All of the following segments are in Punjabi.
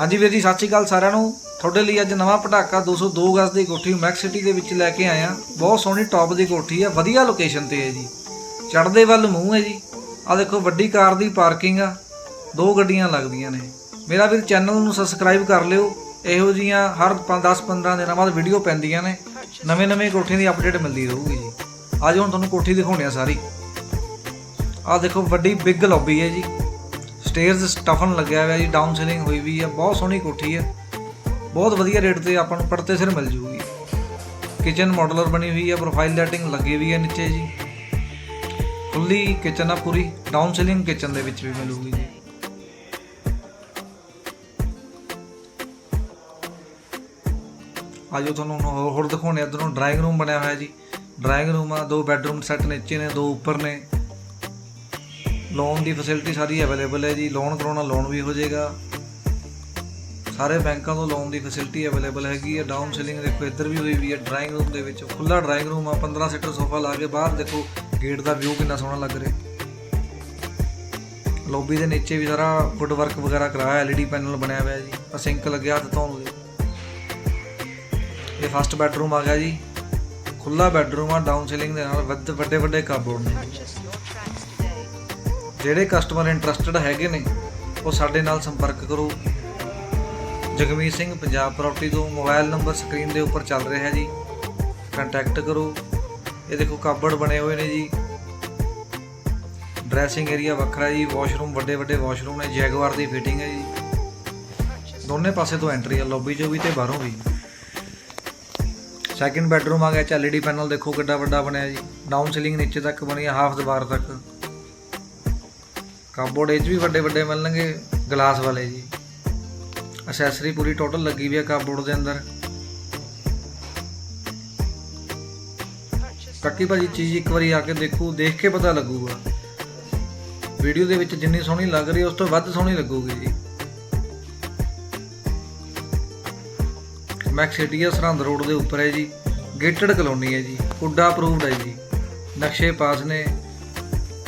ਹਾਂਜੀ ਵੀਰ ਜੀ, ਸਤਿ ਸ਼੍ਰੀ ਅਕਾਲ ਸਾਰਿਆਂ ਨੂੰ। ਤੁਹਾਡੇ ਲਈ ਅੱਜ ਨਵਾਂ ਪਟਾਕਾ 202 ਗਜ਼ ਦੀ ਕੋਠੀ ਮੈਕਸ ਸਿਟੀ ਦੇ ਵਿੱਚ ਲੈ ਕੇ ਆਇਆ। ਬਹੁਤ ਸੋਹਣੀ ਟੌਪ ਦੀ ਕੋਠੀ ਹੈ ਵਧੀਆ ਲੋਕੇਸ਼ਨ ਤੇ ਹੈ ਜੀ। ਚੜ੍ਹਦੇ ਵੱਲ ਮੂੰਹ ਹੈ ਜੀ। ਆ ਦੇਖੋ, ਵੱਡੀ ਕਾਰ ਦੀ ਪਾਰਕਿੰਗ ਆ। ਦੋ ਗੱਡੀਆਂ ਲੱਗਦੀਆਂ ਨੇ। ਮੇਰਾ ਵੀਰ, ਚੈਨਲ ਨੂੰ ਸਬਸਕ੍ਰਾਈਬ ਕਰ ਲਿਓ। ਇਹੋ ਜੀਆਂ ਹਰ 10-15 ਦਿਨਾਂ ਬਾਅਦ ਵੀਡੀਓ ਪੈਂਦੀਆਂ ਨੇ। ਨਵੇਂ-ਨਵੇਂ ਕੋਠੀਆਂ ਦੀ ਅਪਡੇਟ ਮਿਲਦੀ ਰਹੂਗੀ ਜੀ। ਅੱਜ ਹੁਣ ਤੁਹਾਨੂੰ ਕੋਠੀ ਦਿਖਾਉਣੀ ਆ ਸਾਰੀ। ਆ ਦੇਖੋ, ਵੱਡੀ ਬਿੱਗ ਲੌਬੀ ਹੈ ਜੀ। ਸਟੇਅਰਸ ਸਟਫਨ ਲੱਗਿਆ ਹੋਇਆ ਜੀ ਡਾਊਨ ਸੀਲਿੰਗ ਹੋਈ ਵੀ ਹੈ ਬਹੁਤ ਸੋਹਣੀ ਕੋਠੀ ਹੈ ਬਹੁਤ ਵਧੀਆ ਰੇਟ ਤੇ ਆਪਾਂ ਨੂੰ ਪੜਤੇ ਸਿਰ ਮਿਲ ਜੂਗੀ। ਕਿਚਨ ਮਾਡਲਰ ਬਣੀ ਹੋਈ ਹੈ ਪ੍ਰੋਫਾਈਲ ਲਾਈਟਿੰਗ ਲੱਗੀ ਵੀ ਹੈ ਨੀਚੇ ਜੀ। ਖੁੱਲੀ ਕਿਚਨ ਆ ਪੂਰੀ ਡਾਊਨ ਸੀਲਿੰਗ ਕਿਚਨ ਦੇ ਵਿੱਚ ਵੀ ਮਿਲੂਗੀ ਜੀ। ਆਜੋ ਤੁਹਾਨੂੰ ਹੁਣ ਹੋਰ ਹੋਰ ਦਿਖਾਉਣੇ ਇੱਧਰੋਂ ਡਰਾਇੰਗ ਰੂਮ ਬਣਿਆ ਹੋਇਆ ਜੀ। ਡਰਾਇੰਗ ਰੂਮ ਆ, ਦੋ ਬੈੱਡਰੂਮ ਸੈੱਟ ਨੀਚੇ ਨੇ, ਦੋ ਉੱਪਰ ਨੇ। ਲੋਨ ਦੀ ਫੈਸਿਲਿਟੀ ਸਾਰੀ ਅਵੇਲੇਬਲ ਹੈ ਜੀ। ਲੋਨ ਕਰਾਉਣਾ ਲੋਨ ਵੀ ਹੋ ਜਾਏਗਾ। ਸਾਰੇ ਬੈਂਕਾਂ ਤੋਂ ਲੋਨ ਦੀ ਫੈਸਿਲਿਟੀ ਅਵੇਲੇਬਲ ਹੈਗੀ ਹੈ। ਡਾਊਨ ਸੀਲਿੰਗ ਦੇਖੋ, ਇੱਧਰ ਵੀ ਹੋਈ ਵੀ ਹੈ ਡਰਾਇੰਗ ਰੂਮ ਦੇ ਵਿੱਚ। ਖੁੱਲਾ ਡਰਾਇੰਗ ਰੂਮ ਆ 15 ਸੀਟਰ ਸੋਫਾ ਲਾ ਕੇ ਬਾਹਰ ਦੇਖੋ ਗੇਟ ਦਾ ਵਿਊ ਕਿੰਨਾ ਸੋਹਣਾ ਲੱਗ ਰਿਹਾ। ਲੌਬੀ ਦੇ ਨੀਚੇ ਵੀ ਸਾਰਾ ਫੁੱਟ ਵਰਕ ਵਗੈਰਾ ਕਰਾਇਆ ਐਲਈਡੀ ਪੈਨਲ ਬਣਿਆ ਹੋਇਆ ਜੀ। ਆ ਸਿੰਕ ਲੱਗਿਆ ਹੱਥ ਧੋਣ ਲਈ ਇਹ ਫਸਟ ਬੈਡਰੂਮ ਆ ਗਿਆ ਜੀ। ਖੁੱਲਾ ਬੈਡਰੂਮ ਆ ਡਾਊਨ ਸੀਲਿੰਗ ਦੇ ਨਾਲ ਵੱਧ- ਵੱਡੇ ਵੱਡੇ ਕਬੋਰਡ ਨੇ। ਜਿਹੜੇ ਕਸਟਮਰ ਇੰਟਰਸਟਿਡ ਹੈਗੇ ਨੇ, ਉਹ ਸਾਡੇ ਨਾਲ ਸੰਪਰਕ ਕਰੋ। ਜਗਮੀਤ ਸਿੰਘ ਪੰਜਾਬ ਪ੍ਰਾਪਰਟੀ ਤੋਂ ਮੋਬਾਈਲ ਨੰਬਰ ਸਕਰੀਨ ਦੇ ਉੱਪਰ ਚੱਲ ਰਿਹਾ ਹੈ ਜੀ। ਕੰਟੈਕਟ ਕਰੋ। ਇਹ ਦੇਖੋ ਕਾਬੜ ਬਣੇ ਹੋਏ ਨੇ ਜੀ। ਡਰੈਸਿੰਗ ਏਰੀਆ ਵੱਖਰਾ ਜੀ। ਵਾਸ਼ਰੂਮ ਵੱਡੇ ਵੱਡੇ ਵਾਸ਼ਰੂਮ ਨੇ। ਜੈਗਵਾਰ ਦੀ ਫਿਟਿੰਗ ਹੈ ਜੀ। ਦੋਨੇ ਪਾਸੇ ਤੋਂ ਐਂਟਰੀ ਹੈ ਲੌਬੀ 'ਚੋਂ ਵੀ ਤੇ ਬਾਹਰੋਂ ਵੀ। ਸੈਕਿੰਡ ਬੈਡਰੂਮ ਆ ਗਿਆ ਚ ਐਲਈਡੀ ਪੈਨਲ ਦੇਖੋ ਕਿੱਡਾ ਵੱਡਾ ਬਣਿਆ ਜੀ। ਡਾਊਨ ਸੀਲਿੰਗ ਨੀਚੇ ਤੱਕ ਬਣੀ ਹੈ ਹਾਫ ਦੀਵਾਰ ਤੱਕ। ਕਾਬੋਰਡ ਇਹ 'ਚ ਵੀ ਵੱਡੇ ਵੱਡੇ ਮਿਲਣਗੇ ਗਲਾਸ ਵਾਲੇ ਜੀ। ਅਸੈਸਰੀ ਪੂਰੀ ਟੋਟਲ ਲੱਗੀ ਵੀ ਹੈ ਕਾਬੋਰਡ ਦੇ ਅੰਦਰ। ਕੱਕੀ ਭਾਜੀ, ਚੀਜ਼ ਇੱਕ ਵਾਰੀ ਆ ਕੇ ਦੇਖੋ, ਦੇਖ ਕੇ ਪਤਾ ਲੱਗੂਗਾ। ਵੀਡੀਓ ਦੇ ਵਿੱਚ ਜਿੰਨੀ ਸੋਹਣੀ ਲੱਗ ਰਹੀ, ਉਸ ਤੋਂ ਵੱਧ ਸੋਹਣੀ ਲੱਗੂਗੀ ਜੀ। ਮੈਕਸ ਸਿਟੀ ਸਰਹੰਦ ਰੋਡ ਦੇ ਉੱਪਰ ਹੈ ਜੀ। ਗੇਟਡ ਕਲੋਨੀ ਹੈ ਜੀ। ਹੁੱਡਾ ਅਪਰੂਵਡ ਹੈ ਜੀ। ਨਕਸ਼ੇ ਪਾਸ ਨੇ।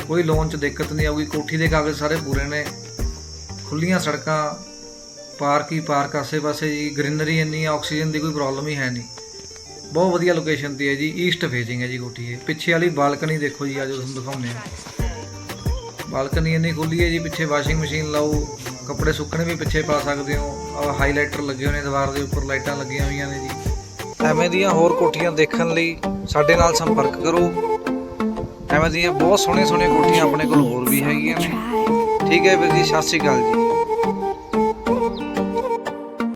ਕੋਈ ਲੋਨ 'ਚ ਦਿੱਕਤ ਨਹੀਂ ਆਊਗੀ, ਕੋਠੀ ਦੇ ਕਾਗਜ਼ ਸਾਰੇ ਪੂਰੇ ਨੇ। ਖੁੱਲੀਆਂ ਸੜਕਾਂ, ਪਾਰਕ ਹੀ ਪਾਰਕ, ਆਸੇ-ਪਾਸੇ ਜੀ ਗ੍ਰੀਨਰੀ ਇੰਨੀ ਆ ਆਕਸੀਜਨ ਦੀ ਕੋਈ ਪ੍ਰੋਬਲਮ ਹੀ ਹੈ ਨਹੀਂ। ਬਹੁਤ ਵਧੀਆ ਲੋਕੇਸ਼ਨ ਤੇ ਹੈ ਜੀ ਈਸਟ ਫੇਸਿੰਗ ਹੈ ਜੀ ਕੋਠੀ ਇਹ। ਪਿੱਛੇ ਵਾਲੀ ਬਾਲਕਨੀ ਦੇਖੋ ਜੀ ਆਜੋ ਤੁਹਾਨੂੰ ਦਿਖਾਉਂਦੇ ਆ ਬਾਲਕਨੀ ਇੰਨੀ ਖੁੱਲੀ ਹੈ ਜੀ, ਪਿੱਛੇ ਵਾਸ਼ਿੰਗ ਮਸ਼ੀਨ ਲਾਓ, ਕੱਪੜੇ ਸੁੱਕਣੇ ਵੀ ਪਿੱਛੇ ਪਾ ਸਕਦੇ ਹੋ। ਹਾਈਲਾਈਟਰ ਲੱਗੇ ਹੋਏ ਨੇ ਦੀਵਾਰ ਦੇ ਉੱਪਰ, ਲਾਈਟਾਂ ਲੱਗੀਆਂ ਹੋਈਆਂ ਨੇ ਜੀ। ਐਵੇਂ ਦੀਆਂ ਹੋਰ ਕੋਠੀਆਂ ਦੇਖਣ ਲਈ ਸਾਡੇ ਨਾਲ ਸੰਪਰਕ ਕਰੋ। ਐਵੇਂ ਦੀਆਂ ਬਹੁਤ ਸੋਹਣੀਆਂ ਸੋਹਣੀਆਂ ਕੋਠੀਆਂ ਆਪਣੇ ਕੋਲ ਹੋਰ ਵੀ ਹੈਗੀਆਂ ਨੇ। ਠੀਕ ਹੈ ਵੀਰ ਜੀ, ਸਤਿ ਸ਼੍ਰੀ ਅਕਾਲ ਜੀ।